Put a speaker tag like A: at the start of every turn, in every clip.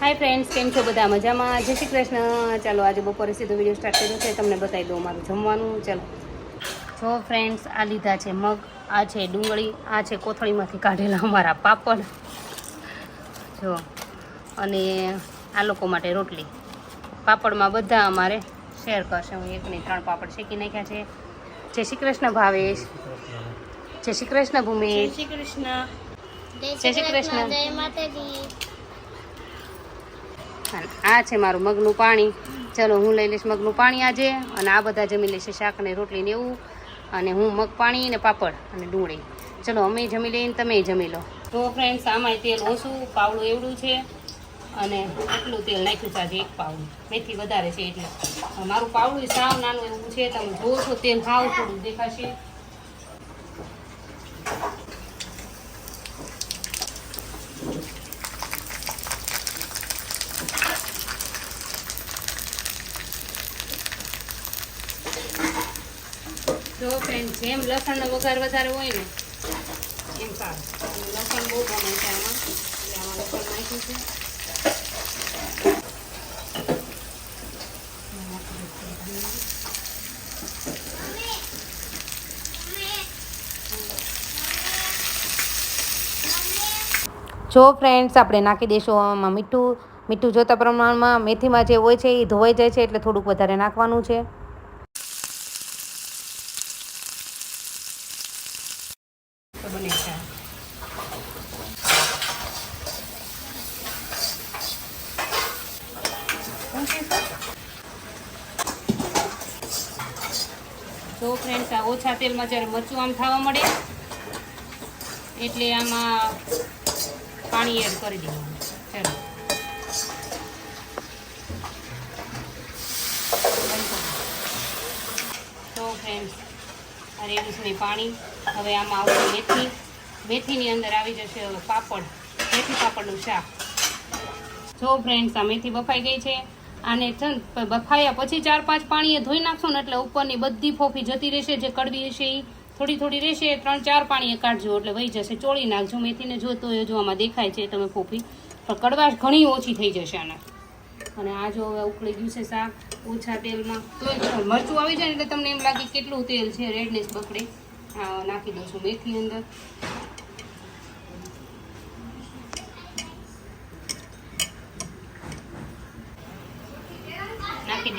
A: Hi friends કેમ છો બધા? મજામાં? જય શ્રી કૃષ્ણ. ચાલો આજે બપોરે સીધો વીડિયો સ્ટાર્ટ કર્યો છે. તમને બતાવી દઉં મારું જમવાનું. ચાલો. જો ફ્રેન્ડ્સ આ લીધા છે મગ આ છે ડુંગળી આ છે કોથળીમાંથી કાઢેલા અમારા પાપડ. જો અને આ લોકો માટે રોટલી. પાપડમાં બધા અમારે શેર કરશે. હું એકની ત્રણ પાપડ શેકી નાખ્યા છે. જય શ્રી કૃષ્ણ ભાવેશ. જય શ્રી કૃષ્ણ ભૂમિ.
B: શ્રી કૃષ્ણ.
A: જય શ્રી કૃષ્ણ.
B: જય માતાજી.
A: અને આ છે મારું મગનું પાણી. ચલો, હું લઈ લઈશ મગનું પાણી આજે અને આ બધા જમી લઈશ શાક ને રોટલી ને એવું. અને હું મગ પાણી ને પાપડ અને ડુંગળી. ચલો, અમે જમી લઈને તમે જમી લો. તો ફ્રેન્ડ્સ આમાં તેલ ઓછું પાવડું એવડું છે અને એટલું તેલ નાખ્યું છે આજે એક પાવડું. મેથી વધારે છે એટલે. મારું પાવડું સાવ નાનું એવું છે. તમે જુઓ છો તેલ સાવ થોડું દેખાશે. જો ફ્રેન્ડ જેમ લસણનો વઘાર વધારે હોય ને, એમ સારું. લસણ બહુ ગમે છે આમાં. એટલે આમાં લસણ નાખ્યું છે. જો ફ્રેન્ડ્સ આપણે નાખી દઈશું આમાં મીઠું. મીઠું જોતા પ્રમાણમાં મેથીમાં જે હોય છે એ ધોવાઈ જાય છે એટલે થોડુંક વધારે નાખવાનું છે તો બને છે તો ફ્રેન્ડ્સ, આ ઓછા તેલમાં જ્યારે મરચું આમ થવા મળે, એટલે આમાં પાણી એડ કરી દેવાનું. ચાલો. તો ફ્રેન્ડ્સ, આ રેડું છે પાણી હવે આમાં આવશે મેથી. મેથીની અંદર આવી જશે પાપડ, મેથી પાપડનું શાક. જો ફ્રેન્ડ્સ, આ મેથી બફાઈ ગઈ છે. આને છે ને બફાયા પછી ચાર પાંચ પાણીએ ધોઈ નાખશો ને એટલે ઉપરની બધી ફોફી જતી રહેશે, જે કડવી હશે એ થોડી થોડી રહેશે, ત્રણ ચાર પાણીએ કાઢજો એટલે વહી જશે. ચોળી નાખજો, મેથીને જોતો તો જો આમાં દેખાય છે તમે ફોફી. પણ કડવાશ ઘણી ઓછી થઈ જશે આના. અને આ જો હવે ઉકળી ગયું છે શાક, ઓછા તેલમાં. તો મરચું આવી જાય એટલે તમને એમ લાગે કેટલું તેલ છે રેડનેસ બકડે નાખી દઉં છું મેથી અંદર.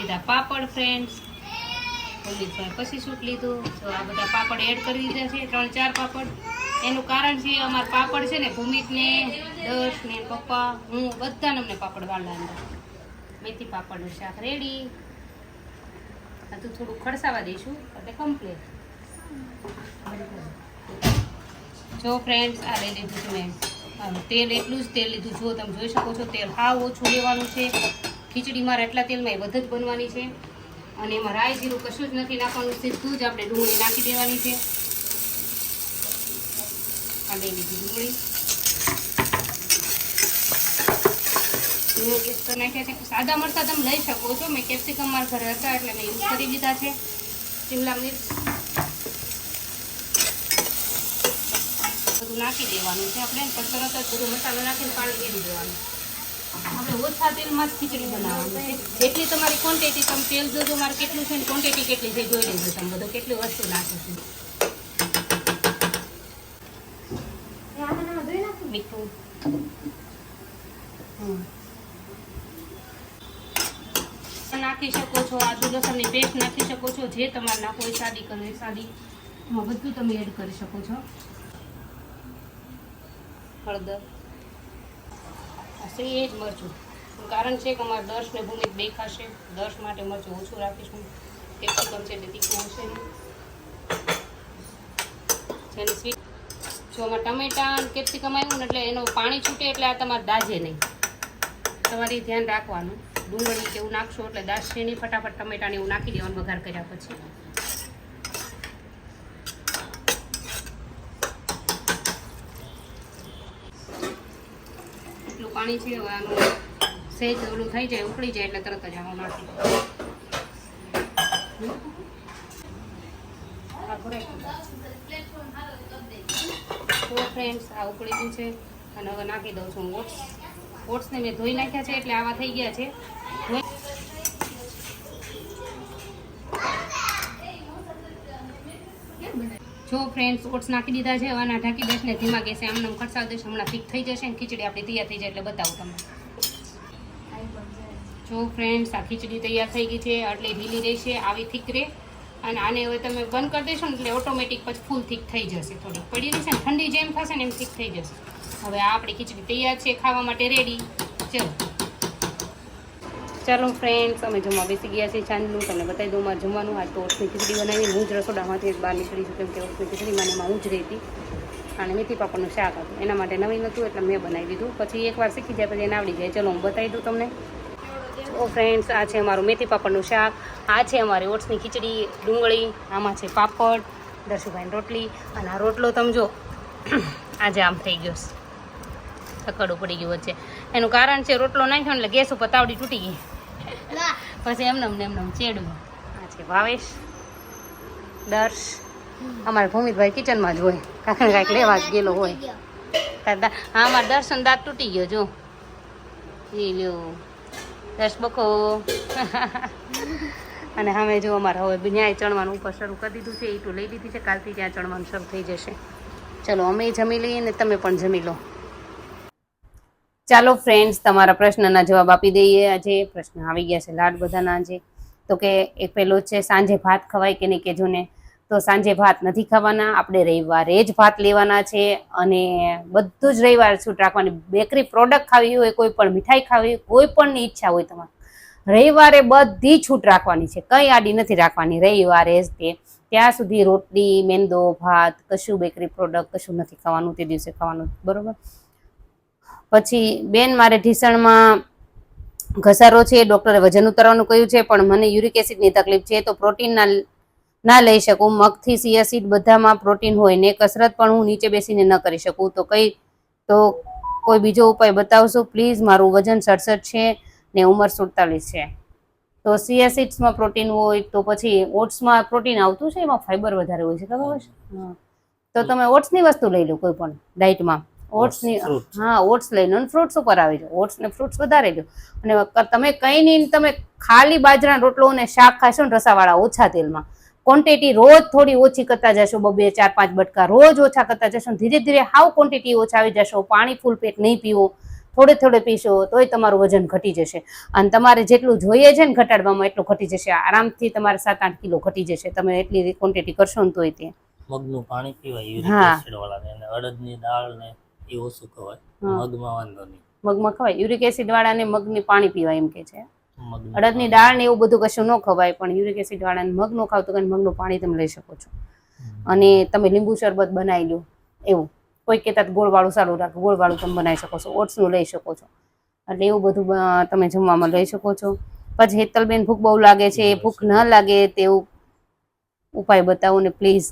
A: દીધા પાપડ ફ્રેન્ડ્સ પોલીસભાઈ પછી શૂટ લીધું. તો આ બધા પાપડ એડ કરી દીધા છે, ત્રણ ચાર પાપડ. એનું કારણ છે, અમારા પાપડ છે ને, ભૂમિકને દશ ને પપ્પા, હું બધાને અમને પાપડ વાળા અંદર. મેથી પાપડનું શાક રેડી આ તો થોડું ખડસાવા દઈશું, એટલે કમ્પ્લીટ જો ફ્રેન્ડ્સ આ લઈ લીધું છે મેં તેલ, એટલું જ તેલ લીધું. જો તમે જોઈ શકો છો, તેલ હાવ ઓછું લેવાનું છે. ખીચડી મારે એટલા તેલમાં એ બધું જ બનવાની છે. અને એમાં રાઈ જીરું કશું જ નથી નાખવાનું, સીધું જ આપણે ડુંગળી નાખી દેવાની છે. આ લઈ લીધી ડુંગળી. નાખ્યા છે. સાદા મરચાં તમે લઈ શકો છો. મેં કેપ્સિકમ મારા ઘરે હતા એટલે મેં યુઝ કરી દીધા છે. શિમલા મિર્ચ. બધું નાખી દેવાનું છે આપણે. પણ તરત જ બધું મસાલો નાખીને પાણી રેડી દેવાનું. આપણે ઓછા તેલમાં જ ખીચડી બનાવવાની છે. જેટલી તમારી ક્વોન્ટિટી તમે તેલ જોજો મારે કેટલું છે ને ક્વોન્ટિટી કેટલી છે જોઈ લેજો તમે બધું કેટલી વસ્તુ નાખી છે. મીઠું. નાખી શકો છો આદુ લસણની પેસ્ટ નાખી શકો છો જે તમારે નાખો એ સાદી કરવી સાદી એમાં બધું તમે એડ કરી શકો છો. હળદર. આ જ મરચું. કારણ છે કે અમારે દર્શ ને ભૂમિ બે ખાશે દર્શ માટે મરચું ઓછું રાખીશું કેપ્સિકમ છે એટલે તીખું હશે જેને સ્વીટ જો આમાં ટમેટા કેપ્સિકમ આવ્યું ને એટલે એનું પાણી છૂટે એટલે આ તમારે દાજે નહીં. તમારે ધ્યાન રાખવાનું. ડુંગળી એવું નાખશો એટલે દાજશે નહીં. ફટાફટ ટમેટાને એવું નાખી દેવાનું વઘાર કર્યા પછી. પાણી છે હવે આનું સહેજ ઓલું થઈ જાય, ઉકળી જાય એટલે તરત જ આમાં નાખી ફ્રેન્ડ્સ આ ઉકળી ગયું છે. અને હવે નાખી દઉં છું ઓટ્સ. ઓટ્સને મેં ધોઈ નાખ્યા છે એટલે આવા થઈ ગયા છે. ફ્રેન્ડ્સ ઓટ્સ નાખી દીધા છે આના ઢાંકી દઈશ ને ધીમા ગેસે. આમને ખડસાવી દઈશ હમણાં ઠીક થઈ જશે ને ખીચડી આપણી તૈયાર થઈ જાય એટલે બતાવું તમને. જો ફ્રેન્ડ્સ આ ખીચડી તૈયાર થઈ ગઈ છે એટલે ઢીલી રહેશે આવી થીક રહે અને આને હવે તમે બંધ કરી દેશો ને એટલે ઓટોમેટિક પછી ફૂલ થીક થઈ જશે. થોડીક પડી રહેશે ને ઠંડી જેમ થશે ને એમ થીક થઈ જશે. હવે આ આપણી ખીચડી તૈયાર છે, ખાવા માટે રેડી ચલો. ચાલો ફ્રેન્ડ્સ અમે જમવા બેસી ગયા છીએ ચાંદનું તમને બતાવી દઉં મારે જમવાનું આજ તો ઓટ્સની ખીચડી બનાવી હું જ રસોડામાંથી બહાર નીકળી છું કેમ કે ઓટ્સની ખીચડીમાં એમાં હું જ રહેતી. અને મેથી પાપડનું શાક હતું. એના માટે નવીન હતું એટલે મેં બનાવી દીધું. પછી એકવાર શીખી જાય, પછી એને આવડી જાય. ચલો, હું બતાવી દઉં તમને. ઓ ફ્રેન્ડ્સ આ છે અમારું મેથી પાપડનું શાક. આ છે અમારી ઓટ્સની ખીચડી, ડુંગળી, આમાં છે પાપડ, દર્શુભાઈની રોટલી. અને આ રોટલો તમે જો, આજે આમ થઈ ગયો છે. સકડું પડી ગયું વચ્ચે. એનું કારણ છે રોટલો નાખ્યો એટલે ગેસ ઉપર તાવડી તૂટી ગઈ. પછી એમને એમને એમને ચેડવું. આ છે ભાવેશ દર્શ અમારા ભૂમિતભાઈ કિચનમાં જ હોય. કાંઈ કાંઈક લેવા જ ગયેલો હોય. હા અમારા દર્શન દાંત તૂટી ગયો જો. એ લ્યો. દર્શ બકો. અને અમે જો અમારે હવે ન્યાય ચણવાનું ઉપર શરૂ કરી દીધું છે. ઈટું લઈ દીધી છે. કાલથી ત્યાં ચણવાનું શરૂ થઈ જશે. ચલો અમે જમી લઈએ ને તમે પણ જમી લો. ચાલો ફ્રેન્ડ્સ તમારા પ્રશ્નના જવાબ આપી દઈએ. આજે પ્રશ્ન આવી ગયા છે લાડ બધાના આજે. તો કે એક પેલો છે, સાંજે ભાત ખવાય કે નહીં કેજો ને? તો સાંજે ભાત નથી ખાવાના, આપણે રવિવારે જ ભાત લેવાના છે અને બધું જ રવિવારે છૂટ રાખવાની. બેકરી પ્રોડક્ટ ખાવી હોય, કોઈ પણ મીઠાઈ ખાવી હોય, કોઈ પણ ઈચ્છા હોય તમારે. રવિવારે બધી છૂટ રાખવાની છે. કંઈ આડી નથી રાખવાની. રવિવારે જ તે. ત્યાં સુધી રોટલી, મેંદો, ભાત, કશું બેકરી પ્રોડક્ટ કશું નથી ખાવાનું, તે દિવસે ખાવાનું. બરોબર? પછી બેન મારે ઢીસણમાં ઘસારો છે, ડૉક્ટરે વજન ઉતારવાનું કહ્યું છે, પણ મને યુરિક એસિડની તકલીફ છે, તો પ્રોટીન ના ના લઈ શકું. મગથી સિયાસીડ બધામાં પ્રોટીન હોય ને કસરત પણ હું નીચે બેસીને ન કરી શકું. તો કઈ, તો કોઈ બીજો ઉપાય બતાવશો? પ્લીઝ મારું વજન સડસઠ છે ને ઉંમર સુડતાલીસ છે. તો સિયાસીડ્સમાં પ્રોટીન હોય તો પછી ઓટ્સમાં પ્રોટીન આવતું છે? એમાં ફાઈબર વધારે હોય છે, ખબર છે? તો તમે ઓટ્સની વસ્તુ લઈ લો કોઈ પણ ડાયટમાં ઓટ્સની
B: ની
A: હા ઓટ્સ લઈ લો ફ્રૂટ્સ ઉપર આવી જાઓ. ઓટ્સ ને ફ્રૂટ્સ વધારે લો અને તમે કંઈ નહીં તમે ખાલી બાજરાના રોટલો અને શાક ખાશો ને રસાવાળા ઓછા તેલમાં. ક્વોન્ટિટી રોજ થોડી ઓછી કરતા જશો બબે ચાર પાંચ બટકા રોજ ઓછા કરતા જશો ધીરે ધીરે હાવ ક્વોન્ટિટી ઓછા આવી જશો પાણી ફૂલ પેટ નહીં પીવો થોડે થોડે પીશો તોય તમારું વજન ઘટી જશે. અને તમારે જેટલું જોઈએ છે ને ઘટાડવામાં એટલું ઘટી જશે. આરામથી તમારે સાત આઠ કિલો ઘટી જશે. તમે એટલી ક્વોન્ટિટી કરશો ને તોય તે.
B: મગનું પાણી પીવાય
A: હા.
B: અડદની દાળ ને એ ઓછું ખવાય મગમાં વાંધો નહીં.
A: મગમાં ખવાય. યુરિક એસિડ વાળાને મગની પાણી પીવાય એમ કે છે. અડદની દાળ ને એવું બધું કશું ન ખવાય પણ યુરિક એસિડ વાળાને મગ નો ખાવ તો મગનું પાણી તમે લઈ શકો છો. અને તમે લીંબુ શરબત બનાવી લો એવું. કોઈ કહેતા ગોળવાળું સારું રાખો ગોળવાળું તમે બનાવી શકો છો ઓટ્સનું લઈ શકો છો. એટલે એવું બધું તમે જમવામાં લઈ શકો છો. પછી હેતલબેન ભૂખ બહુ લાગે છે ભૂખ ન લાગે તેવું ઉપાય બતાવો ને પ્લીઝ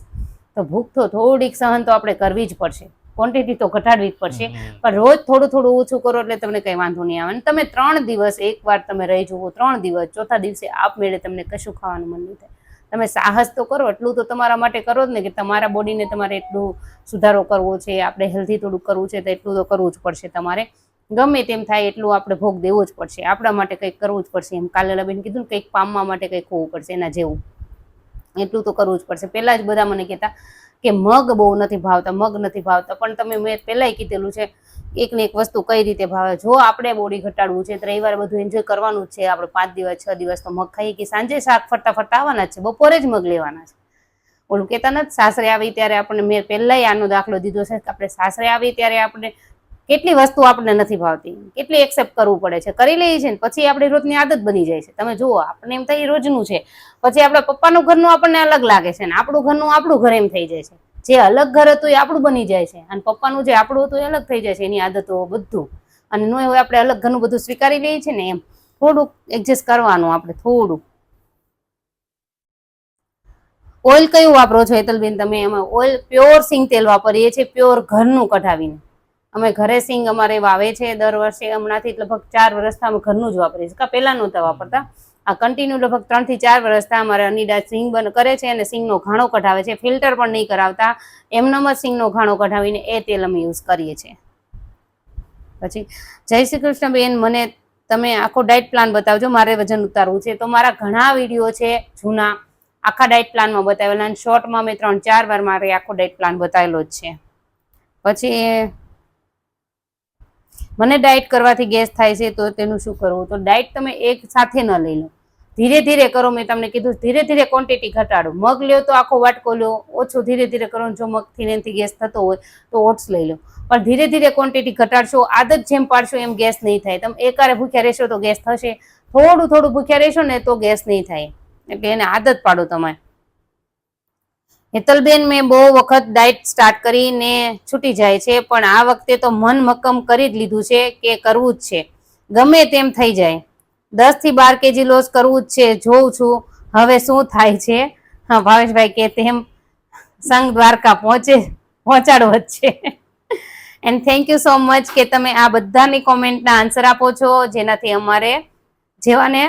A: તો ભૂખ તો થોડીક સહન તો આપણે કરવી જ પડશે. ક્વોન્ટિટી તો ઘટાડવી જ પડશે. પણ રોજ થોડું થોડું ઓછું કરો એટલે તમને કંઈ વાંધો નહીં આવે. અને તમે ત્રણ દિવસ એકવાર તમે રહી જુઓ ત્રણ દિવસ ચોથા દિવસે આપમેળે તમને કશું ખાવાનું મન નહીં થાય. તમે સાહસ તો કરો એટલું તો તમારા માટે કરો જ ને કે તમારા બોડીને તમારે એટલું સુધારો કરવો છે આપણે હેલ્ધી થોડું કરવું છે તો એટલું તો કરવું જ પડશે તમારે. ગમે તેમ થાય એટલું આપણે ભોગ દેવો જ પડશે. આપણા માટે કંઈક કરવું જ પડશે. એમ કાલે બેન કીધું ને કંઈક પામવા માટે કંઈક હોવું પડશે એના જેવું. એટલું તો કરવું જ પડશે. પહેલાં જ બધા મને કહેતા કે મગ બહુ નથી ભાવતા, મગ નથી ભાવતા. પણ તમે મેં પહેલાંય કીધેલું છે એક ને એક વસ્તુ કઈ રીતે ભાવે? જો આપણે બોડી ઘટાડવું છે, તો રવિવારે બધું એન્જોય કરવાનું જ છે. આપણે પાંચ દિવસ, છ દિવસ તો મગ ખાઈએ કે સાંજે શાક ફરતા ફરતા આવવાના છે, બપોરે જ મગ લેવાના છે. ઓલું કહેતા નથી, સાસરે આવી ત્યારે આપણને મેં પહેલાંય આનો દાખલો દીધો છે આપણે સાસરે આવી ત્યારે આપણે કેટલી વસ્તુ આપણને નથી ભાવતી? કેટલી એક્સેપ્ટ કરવું પડે છે? કરી લઈએ છીએ પછી આપણી રોજની આદત બની જાય છે. તમે જુઓ, આપણને એમ થાય રોજનું છે. પછી આપણા પપ્પાનું ઘરનું આપણને અલગ લાગે છે અને આપણું ઘરનું આપણું ઘર એમ થઈ જાય છે. જે અલગ ઘર હતું એ આપણું બની જાય છે. અને પપ્પાનું જે આપણું હતું એ અલગ થઈ જાય છે, એની આદતો બધું. અને નો હોય આપણે અલગ ઘરનું બધું સ્વીકારી લઈએ છીએ ને, એમ. થોડુંક એડજસ્ટ કરવાનું આપણે થોડું ઓઇલ કયું વાપરો છો? હેતલબેન, તમે એમાં ઓઇલ પ્યોર સિંગ તેલ વાપરીએ છીએ, પ્યોર ઘરનું કઢાવીને. અમે ઘરે સિંગ અમારે વાવે છે દર વર્ષે હમણાંથી લગભગ ચાર વર્ષથી અમે ઘરનું જ વાપરીએ છીએ. પહેલાં નહોતા વાપરતા. આ કન્ટિન્યુ લગભગ ત્રણથી ચાર વર્ષથી અમારે અનિડા સિંગ બન કરે છે અને સિંગનો ઘાણો કઢાવે છે. ફિલ્ટર પણ નહીં કરાવતા. એમનેમ જ સિંગનો ઘાણો કઢાવીને એ તેલ અમે યુઝ કરીએ છીએ. પછી જય શ્રી કૃષ્ણ બેન, મને તમે આખો ડાયટ પ્લાન બતાવજો, મારે વજન ઉતારવું છે. તો મારા ઘણા વીડિયો છે જૂના. આખા ડાયટ પ્લાનમાં બતાવેલા અને શોર્ટમાં મેં ત્રણ ચાર વાર મારે આખો ડાયટ પ્લાન બતાવેલો જ છે. પછી મને ડાયટ કરવાથી ગેસ થાય છે તો તેનું શું કરવું? તો ડાયટ તમે એક સાથે ન લઈ લો. ધીરે ધીરે કરો, મેં તમને કીધું ધીરે ધીરે ક્વોન્ટિટી ઘટાડો. મગ લ્યો તો આખો વાટકો લ્યો, ઓછો ધીરે ધીરે કરો, જો મગથી એનાથી ગેસ થતો હોય તો ઓટ્સ લઈ લો. પણ ધીરે ધીરે ક્વોન્ટિટી ઘટાડશો, આદત જેમ પાડશો એમ ગેસ નહીં થાય. તમે એકારે ભૂખ્યા રહેશો તો ગેસ થશે. થોડું થોડું ભૂખ્યા રહેશો ને તો ગેસ નહીં થાય. એટલે એને આદત પાડો તમે હેતલબેન, મેં બહુ વખત ડાયટ સ્ટાર્ટ કરીને છૂટી જાય છે, પણ આ વખતે તો મન મક્કમ કરી જ લીધું છે કે કરવું જ છે. ગમે તેમ થઈ જાય. દસથી બાર કેજી લોસ કરવું જ છે, જોઉં છું. હવે શું થાય છે? હા, ભાવેશભાઈ કે તેમ સંઘ દ્વારકા પહોંચે, પહોંચાડવો જ છે. And thank you so much કે તમે આ બધાની કોમેન્ટના આન્સર આપો છો, જેનાથી અમારે જેવાને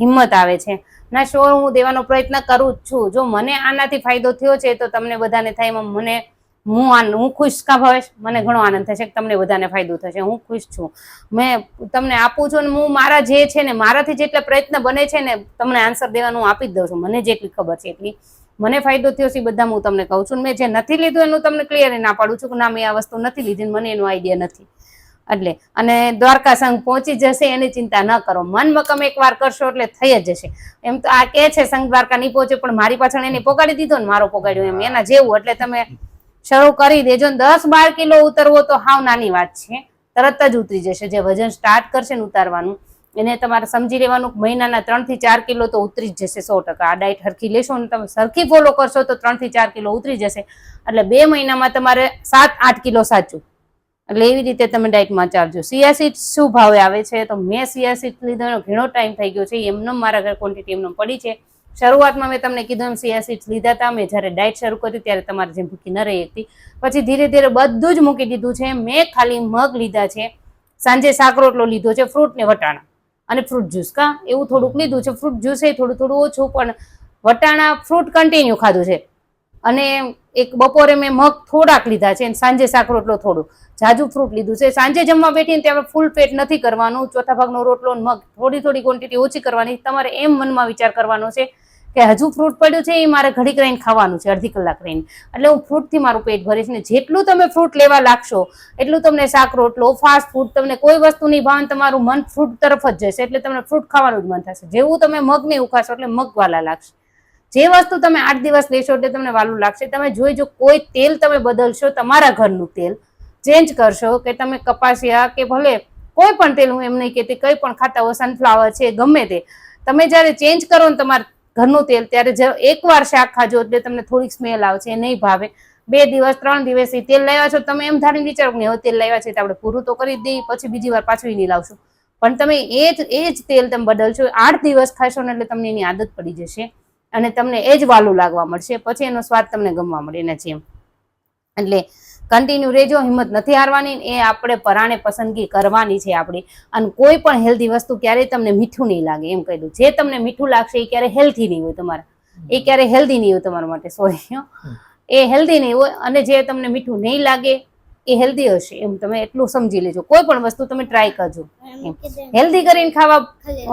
A: હિંમત આવે છે. ના શ્યોર હું દેવાનો પ્રયત્ન કરું જ છું. જો મને આનાથી ફાયદો થયો છે, તો તમને બધાને થાય એમાં મને, હું હું ખુશ કા ભાવેશ મને ઘણો આનંદ થશે કે તમને બધાને ફાયદો થશે. હું ખુશ છું. મેં તમને આપું છું ને હું મારા જે છે ને, મારાથી જેટલા પ્રયત્ન બને છે ને, તમને આન્સર દેવાનું આપી જ દઉં છું. મને જેટલી ખબર છે એટલી. મને ફાયદો થયો છે બધા હું તમને કહું છું. મેં જે નથી લીધું એનું તમને ક્લિયર ના પાડું છું કે ના, મેં આ વસ્તુ નથી લીધી મને એનો આઈડિયા નથી. એટલે અને દ્વારકા સંઘ પહોંચી જશે, એની ચિંતા ન કરો. મન મકમ એકવાર કરશો એટલે થઈ જ જશે. એમ તો આ કે છે, સંઘ દ્વારકા નહીં પહોંચે પણ મારી પાછળ એને પોગાડી દીધો ને મારો પોગાડ્યો એમ. એના જેવું, એટલે તમે શરૂ કરી દેજો ને દસ બાર કિલો ઉતરવો તો હાવ નાની વાત છે. તરત જ ઉતરી જશે. જે વજન સ્ટાર્ટ કરશે ને ઉતારવાનું, એને તમારે સમજી લેવાનું મહિનાના ત્રણથી ચાર કિલો તો ઉતરી જ જશે સો ટકા. આ ડાયટ હરખી લેશો ને તમે સરખી ફોલો કરશો તો ત્રણથી ચાર કિલો ઉતરી જશે. એટલે બે મહિનામાં તમારે સાત આઠ કિલો સાચું. એટલે એવી રીતે તમે ડાયટમાં ચાલજો. સિયાસીટ શું ભાવે આવે છે? તો મેં સિયાસીટ લીધો, ઘણો ટાઈમ થઈ ગયો છે, એમનો મારા ઘર ક્વોન્ટિટી એમનો પડી છે. શરૂઆતમાં મેં તમને કીધું એમ સિયાસીટ લીધા હતા. મેં જ્યારે ડાયટ શરૂ કરી ત્યારે તમારે જેમ ભૂખી ન રહી હતી. પછી ધીરે ધીરે બધું જ મૂકી દીધું છે. મેં ખાલી મગ લીધા છે, સાંજે શાક રોટલો લીધો છે ફ્રૂટ ને વટાણા અને ફ્રૂટ જ્યુસ કા? એવું થોડુંક લીધું છે. ફ્રૂટ જ્યુસ એ થોડું થોડું ઓછું, પણ વટાણા ફ્રૂટ કન્ટિન્યુ ખાધું છે. અને એક બપોરે મેં મગ થોડાક લીધા છે સાંજે શાક રોટલો થોડું, જાજુ ફ્રૂટ લીધું છે. સાંજે જમવા બેઠીને ત્યારે ફૂલ પેટ નથી કરવાનું. ચોથા ભાગનો રોટલો મગ થોડી થોડી ક્વોન્ટિટી ઓછી કરવાની. તમારે એમ મનમાં વિચાર કરવાનો છે કે હજુ ફ્રૂટ પડ્યું છે એ મારે ઘડીક રહીને ખાવાનું છે, અડધી કલાક રહીને. એટલે હું ફ્રૂટથી મારું પેટ ભરીશ ને જેટલું તમે ફ્રૂટ લેવા લાગશો, એટલું તમને શાક રોટલો ફાસ્ટ ફૂડ તમને કોઈ વસ્તુ નહીં ભાવે તમારું મન ફ્રૂટ તરફ જ જશે. એટલે તમને ફ્રૂટ ખાવાનું જ મન થશે. જેવું તમે મગને ઉખાશો એટલે મગ વાલા લાગશે. જે વસ્તુ તમે આઠ દિવસ લેશો એટલે તમને વાલું લાગશે. તમે જોઈજો કોઈ તેલ તમે બદલશો, તમારા ઘરનું તેલ ચેન્જ કરશો કે તમે કપાસિયા કે ભલે કોઈ પણ તેલ, હું એમ નહીં કહેતી, કંઈ પણ ખાતા હો સનફ્લાવર છે, ગમે તે, તમે જ્યારે ચેન્જ કરો ને તમારા ઘરનું તેલ, ત્યારે એક એકવાર શાક ખાજો એટલે તમને થોડીક સ્મેલ આવશે નહીં ભાવે. બે દિવસ, ત્રણ દિવસ તેલ લાવ્યા છો, તમે એમ ધારીને વિચારો કે હવે તેલ લાવ્યા છે તો આપણે પૂરું તો કરી દઈએ, પછી બીજી વાર પાછું નહીં લાવશું. પણ તમે એ જ એ જ તેલ તમે બદલશો, આઠ દિવસ ખાશો ને એટલે તમને એની આદત પડી જશે. અને તમને એ જ વાલું લાગવા મળશે. પછી એનો સ્વાદ તમને ગમવા મળે એના જેમ. એટલે કન્ટિન્યુ રહેજો હિંમત નથી હારવાની એ આપણે પરાણે પસંદગી કરવાની છે આપણી. અને કોઈ પણ હેલ્ધી વસ્તુ ક્યારેય તમને મીઠું નહીં લાગે. એમ કહી દઉં. જે તમને મીઠું લાગશે એ ક્યારે હેલ્ધી નહીં હોય તમારા. એ ક્યારે હેલ્ધી નહીં હોય તમારા માટે. સોરી એ હેલ્ધી નહીં હોય અને જે તમને મીઠું નહીં લાગે એ હેલ્ધી હશે એમ તમે એટલું સમજી લેજો. કોઈ પણ વસ્તુ તમે ટ્રાય કરજો. હેલ્ધી કરીને ખાવા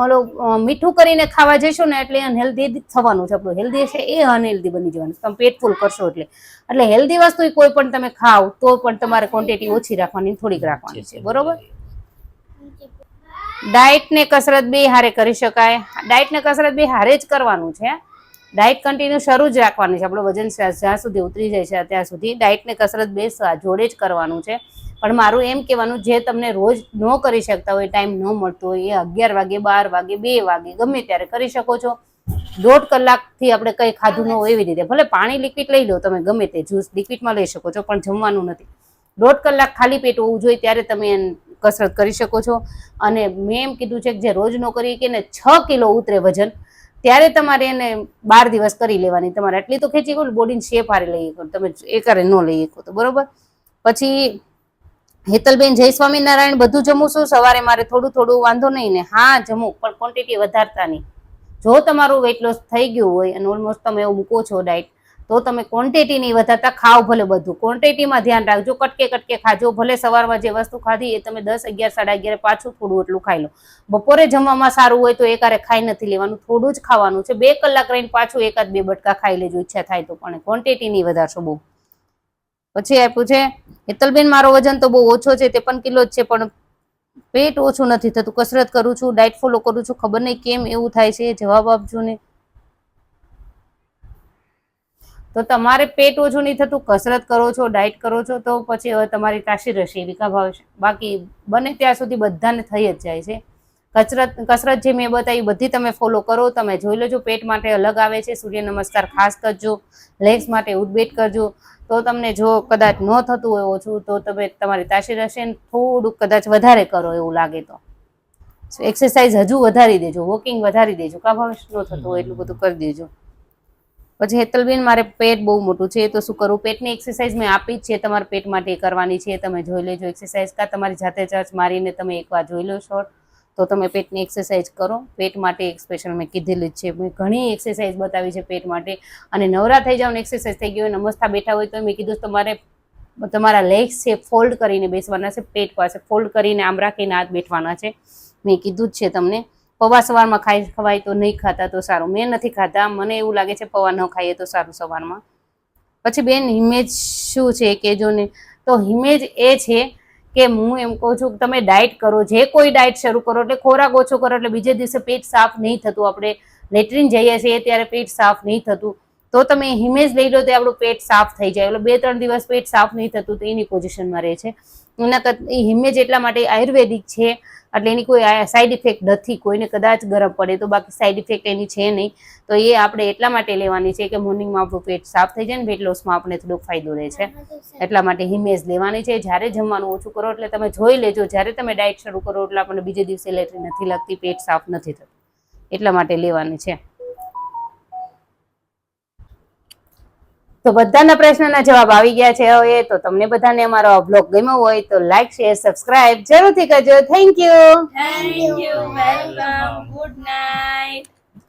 A: ઓલો મીઠું કરીને ખાવા જશો ને એટલે અનહેલ્ધી થવાનું છે આપણું. હેલ્ધી હશે એ અનહેલ્ધી બની જવાનું. તમે પેટ ફૂલ કરશો એટલે. એટલે હેલ્ધી વસ્તુ કોઈ પણ તમે ખાવ તો પણ તમારે ક્વોન્ટિટી ઓછી રાખવાની થોડીક રાખવાની છે. બરોબર? ડાયટ ને કસરત બે હારે કરી શકાય. ડાયટ ને કસરત બે હારે જ કરવાનું છે. ડાયટ કન્ટિન્યુ શરૂ જ રાખવાની છે. આપણું વજન જ્યાં સુધી ઉતરી જાય છે, ત્યાં સુધી ડાયટને કસરત બે જોડે જ કરવાનું છે. પણ મારું એમ કહેવાનું, જે તમને રોજ ન કરી શકતા હોય ટાઈમ ન મળતો હોય, એ અગિયાર વાગે, બાર વાગે, બે વાગે, ગમે ત્યારે કરી શકો છો. દોઢ કલાકથી આપણે કંઈ ખાધું ન હોય એવી રીતે. ભલે પાણી લિક્વિડ લઈ લો તમે, ગમે તે જ્યુસ લિક્વિડમાં લઈ શકો છો, પણ જમવાનું નથી. દોઢ કલાક ખાલી પેટ હોવું જોઈએ, ત્યારે તમે કસરત કરી શકો છો. અને મેં એમ કીધું છે કે જે રોજ નો કરી કે ને છ કિલો ઉતરે વજન ત્યારે તમારે એને બાર દિવસ કરી લેવાની. તમારે એટલી તો ખેંચી ગયું બોડીની શેપ હારે લઈ શકો. તમે એકારે ન લઈ શકો તો, બરોબર? પછી હેતલબેન જય સ્વામિનારાયણ બધું જમું છું. સવારે મારે થોડું થોડું વાંધો નહીં ને, હા, જમું, પણ ક્વોન્ટિટી વધારતા નહીં. જો તમારું વેઇટ લોસ થઈ ગયું હોય અને ઓલમોસ્ટ તમે એવું મૂકો છો ડાયટ તો તમે ક્વોન્ટિટી નહીં વધારતા ખાવ ભલે બધું. ક્વોન્ટિટીમાં ધ્યાન રાખજો. કટકે કટકે ખાજો. ભલે સવારમાં જે વસ્તુ ખાધી એ તમે દસ અગિયાર, સાડા અગિયાર પાછું થોડું એટલું ખાઈ લો. બપોરે જમવામાં સારું હોય તો એકારે ખાઈ નથી લેવાનું. થોડું જ ખાવાનું છે. બે કલાક રહીને પાછું એકાદ બે બટકા ખાઈ લેજો. ઈચ્છા થાય તો પણ. ક્વોન્ટિટી નહીં વધારશો બહુ. પછી આપ્યું છે, હેતલબેન, મારો વજન તો બહુ ઓછો છે. ત્રેપન કિલો જ છે, પણ પેટ ઓછું નથી થતું. કસરત કરું છું ડાયટ ફોલો કરું છું. ખબર નહીં કેમ એવું થાય છે? જવાબ આપજો ને. તો તમારે પેટ ઓછું નહીં થતું, કસરત કરો છો, ડાયટ કરો છો, તો પછી હવે તમારી તાસી રહેશે, એવી કા ભાવ બાકી બને ત્યાં સુધી બધાને થઈ જ જાય છે. કસરત કસરત જે મેં બતાવી, બધી તમે ફોલો કરો, તમે જોઈ લેજો, પેટ માટે અલગ આવે છે, સૂર્ય નમસ્કાર ખાસ કરજો લેગ્સ માટે ઉડબેટ કરજો. તો તમને જો કદાચ ન થતું હોય ઓછું, તો તમે તમારી તાશી રહેશે ને થોડુંક કદાચ વધારે કરો એવું લાગે તો. એક્સરસાઇઝ હજુ વધારી દેજો વોકિંગ વધારી દેજો કા ભાવ ન થતું હોય એટલું બધું કરી દેજો. પછી હેતલબેન, મારે પેટ બહુ મોટું છે, તો શું કરું? પેટની એક્સરસાઇઝ મેં આપી જ છે, તમારા પેટ માટે કરવાની છે, તમે જોઈ લેજો એક્સરસાઇઝ કા તમારી જાતે ચર્ચ મારીને તમે એકવાર જોઈ લો શોર્ટ તો તમે પેટની એક્સરસાઇઝ કરો. પેટ માટે એક સ્પેશિયલ મેં કીધેલી જ છે. મેં ઘણી એક્સરસાઇઝ બતાવી છે પેટ માટે. અને નવરા થઈ જાવ ને એક્સરસાઇઝ થઈ ગઈ હોય, નમસ્તા બેઠા હોય તો મેં કીધું તમારે તમારા લેગ્સ છે ફોલ્ડ કરીને બેસવાના છે, પેટ પાસે ફોલ્ડ કરીને આમ રાખીને હાથ બેઠવાના છે. મેં કીધું જ છે તમને. પૌવા સવારમાં ખાઈ ખવાય તો નહીં ખાતા તો સારું. મેં નથી ખાતા મને એવું લાગે છે પૌવા ન ખાઈએ તો સારું સવારમાં. પછી બેન હિમેજ શું છે કે જો ને. તો હિમેજ એ છે કે હું એમ કહું છું કે તમે ડાયટ કરો. જે કોઈ ડાયટ શરૂ કરો એટલે ખોરાક ઓછો કરો એટલે બીજે દિવસે પેટ સાફ નહીં થતું. આપણે લેટ્રિન જઈએ છીએ ત્યારે પેટ સાફ નહીં થતું. તો તમે હિમેજ લઈ લો તો આપણું પેટ સાફ થઈ જાય. એટલે બે ત્રણ દિવસ પેટ સાફ નહીં થતું તો એની પોઝિશનમાં રહે છે. એના એ હિમેજ એટલા માટે આયુર્વેદિક છે, એટલે એની કોઈ સાઈડ ઇફેક્ટ નથી. કોઈને કદાચ ગરમ પડે તો બાકી સાઈડ ઇફેક્ટ એની છે નહીં. તો એ આપણે એટલા માટે લેવાની છે કે મોર્નિંગમાં આપણું પેટ સાફ થઈ જાય ને વેટ લોસમાં આપણે થોડોક ફાયદો રહે છે. એટલા માટે હિમેજ લેવાની છે. જ્યારે જમવાનું ઓછું કરો એટલે તમે જોઈ લેજો. જ્યારે તમે ડાયટ શરૂ કરો એટલે આપણને બીજે દિવસે લેટરી નથી લાગતી, પેટ સાફ નથી થતું. એટલા માટે લેવાની છે. તો બધાના પ્રશ્નના જવાબ આવી ગયા છે હવે, તો તમને બધાને અમારો બ્લોગ ગમ્યો હોય તો લાઈક શેર સબસ્ક્રાઇબ જરૂરથી કરજો. Thank you
C: thank you welcome good night.